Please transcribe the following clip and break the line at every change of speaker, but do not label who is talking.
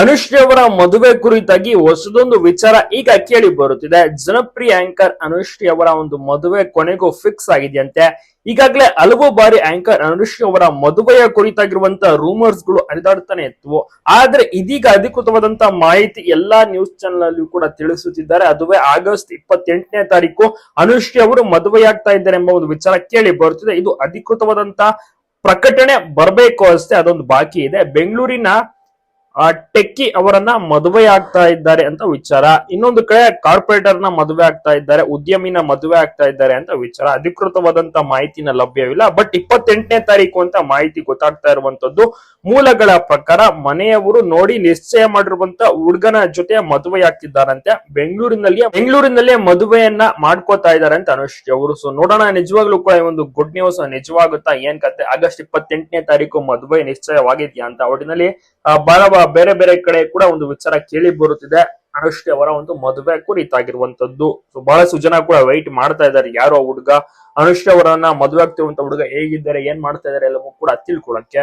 ಅನುಶ್ರೀ ಅವರ ಮದುವೆ ಕುರಿತಾಗಿ ಹೊಸದೊಂದು ವಿಚಾರ ಈಗ ಕೇಳಿ ಬರುತ್ತಿದೆ. ಜನಪ್ರಿಯ ಆಂಕರ್ ಅನುಶ್ರೀ ಅವರ ಒಂದು ಮದುವೆ ಕೊನೆಗೂ ಫಿಕ್ಸ್ ಆಗಿದೆಯಂತೆ. ಈಗಾಗಲೇ ಹಲವು ಬಾರಿ ಆಂಕರ್ ಅನುಶ್ರೀ ಅವರ ಮದುವೆಯ ಕುರಿತಾಗಿರುವಂತಹ ರೂಮರ್ಸ್ಗಳು ಹರಿದಾಡ್ತಾನೆ ಇತ್ತು ಆದ್ರೆ ಇದೀಗ ಅಧಿಕೃತವಾದಂತಹ ಮಾಹಿತಿ ಎಲ್ಲಾ ನ್ಯೂಸ್ ಚಾನೆಲ್ ಅಲ್ಲಿಯೂ ಕೂಡ ತಿಳಿಸುತ್ತಿದ್ದಾರೆ. ಅದುವೇ ಆಗಸ್ಟ್ ಇಪ್ಪತ್ತೆಂಟನೇ ತಾರೀಕು ಅನುಶ್ರೀ ಅವರು ಮದುವೆಯಾಗ್ತಾ ಇದ್ದಾರೆ ಎಂಬ ಒಂದು ವಿಚಾರ ಕೇಳಿ ಬರುತ್ತಿದೆ. ಇದು ಅಧಿಕೃತವಾದಂತಹ ಪ್ರಕಟಣೆ ಬರಬೇಕು ಅಷ್ಟೇ, ಅದೊಂದು ಬಾಕಿ ಇದೆ. ಬೆಂಗಳೂರಿನ ಟೆಕ್ಕಿ ಅವರನ್ನ ಮದುವೆ ಆಗ್ತಾ ಇದ್ದಾರೆ ಅಂತ ವಿಚಾರ. ಇನ್ನೊಂದು ಕಡೆ ಕಾರ್ಪೊರೇಟರ್ನ ಮದುವೆ ಆಗ್ತಾ ಇದ್ದಾರೆ, ಉದ್ಯಮಿನ ಮದುವೆ ಆಗ್ತಾ ಇದ್ದಾರೆ ಅಂತ ವಿಚಾರ. ಅಧಿಕೃತವಾದಂತ ಮಾಹಿತಿನ ಲಭ್ಯವಿಲ್ಲ. ಬಟ್ ಇಪ್ಪತ್ತೆಂಟನೇ ತಾರೀಕು ಅಂತ ಮಾಹಿತಿ ಗೊತ್ತಾಗ್ತಾ ಇರುವಂತದ್ದು ಮೂಲಗಳ ಪ್ರಕಾರ ಮನೆಯವರು ನೋಡಿ ನಿಶ್ಚಯ ಮಾಡಿರುವಂತ ಹುಡುಗನ ಜೊತೆ ಮದುವೆ ಆಗ್ತಿದ್ದಾರಂತೆ. ಬೆಂಗಳೂರಿನಲ್ಲಿ ಬೆಂಗಳೂರಿನಲ್ಲೇ ಮದುವೆಯನ್ನ ಮಾಡ್ಕೋತಾ ಇದ್ದಾರೆ ಅಂತ ಅನುಶ್ರೀ ಅವರು. ಸೊ ನೋಡೋಣ, ನಿಜವಾಗ್ಲೂ ಕೂಡ ಒಂದು ಗುಡ್ ನ್ಯೂಸ್ ನಿಜವಾಗುತ್ತಾ ಏನ್ ಕತೆ? ಆಗಸ್ಟ್ ಇಪ್ಪತ್ತೆಂಟನೇ ತಾರೀಕು ಮದುವೆ ನಿಶ್ಚಯವಾಗಿದೆಯಾ ಅಂತ ಒಟ್ಟಿನಲ್ಲಿ ಬಹಳ ಬೇರೆ ಬೇರೆ ಕಡೆ ಕೂಡ ಒಂದು ವಿಚಾರ ಕೇಳಿ ಬರುತ್ತಿದೆ. ಅನುಶ್ರೀ ಅವರ ಒಂದು ಮದುವೆ ಕುರಿತಾಗಿರುವಂತದ್ದು. ಸೊ ಬಹಳಷ್ಟು ಜನ ಕೂಡ ವೈಟ್ ಮಾಡ್ತಾ ಇದ್ದಾರೆ. ಯಾರೋ ಹುಡುಗ ಅನುಶ್ರೀ ಅವರನ್ನ ಮದುವೆ ಆಗ್ತಿರುವಂತ ಹುಡುಗ ಹೇಗಿದ್ದಾರೆ, ಏನ್ ಮಾಡ್ತಾ ಇದಾರೆ ಎಲ್ಲವೂ ಕೂಡ ತಿಳ್ಕೊಳಕ್ಕೆ